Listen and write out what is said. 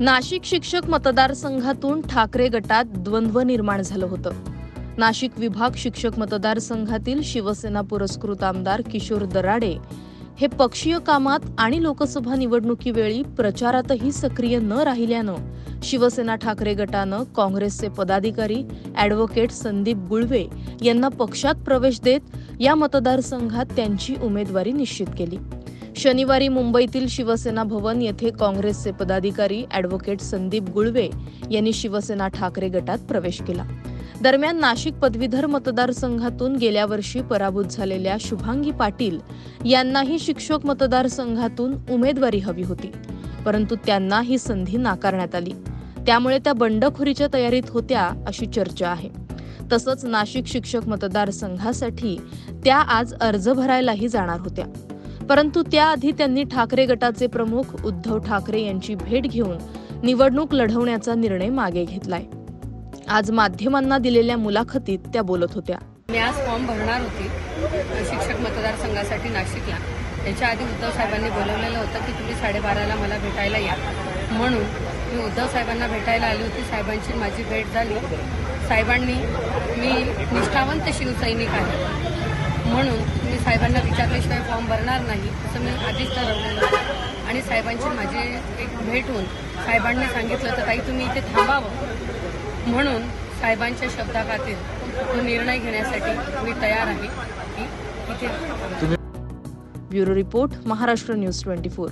नाशिक शिक्षक मतदारसंघातून ठाकरे गटात द्वंद्व निर्माण झालं होतं. नाशिक विभाग शिक्षक मतदारसंघातील शिवसेना पुरस्कृत आमदार किशोर दराडे हे पक्षीय कामात आणि लोकसभा निवडणुकीवेळी प्रचारातही सक्रिय न राहिल्यानं शिवसेना ठाकरे गटानं काँग्रेसचे पदाधिकारी ॲडव्होकेट संदीप गुळवे यांना पक्षात प्रवेश देत या मतदारसंघात त्यांची उमेदवारी निश्चित केली. शनिवारी मुंबईतील शिवसेना भवन येथे काँग्रेसचे पदाधिकारी ॲडव्होकेट संदीप गुळवे यांनी शिवसेना ठाकरे गटात प्रवेश केला. दरम्यान नाशिक पदवीधर मतदारसंघातून गेल्या वर्षी पराभूत झालेल्या शुभांगी पाटील यांनाही शिक्षक मतदारसंघातून उमेदवारी हवी होती परंतु त्यांना ही संधी नाकारण्यात आली. त्यामुळे त्या बंडखोरीच्या तयारीत होत्या अशी चर्चा आहे. तसंच नाशिक शिक्षक मतदारसंघासाठी त्या आज अर्ज भरायलाही जाणार होत्या. परंतु त्याआधी त्यांनी ठाकरे गटाचे प्रमुख उद्धव ठाकरे यांची भेट घेऊन निवडणूक लढवण्याचा निर्णय मागे घेतलाय. आज माध्यमांना दिलेल्या मुलाखतीत त्या बोलत होत्या. मी आज फॉर्म भरणार होती शिक्षक मतदारसंघासाठी नाशिकला. त्याच्या आधी उद्धव साहेबांनी बोलवलेलं होतं की तुम्ही साडेबाराला मला भेटायला या. म्हणून मी उद्धव साहेबांना भेटायला आली होती साहेबांची माझी भेट झाली. साहेबांनी मी निष्ठावंत शिवसैनिक आहे. म्हणून मी साहेबांना विचारल्याशिवाय फॉर्म भरणार नाही. असं मी आधीच ठरवलेलं होतं आणि साहेबांची माझी एक भेट होऊन साहेबांनी सांगितलं तर ताई तुम्ही इथे थांबावं. म्हणून साहेबांच्या शब्दाखातीर तो निर्णय घेण्यासाठी मी तयार आहे की इथे bureau report Maharashtra news twenty four.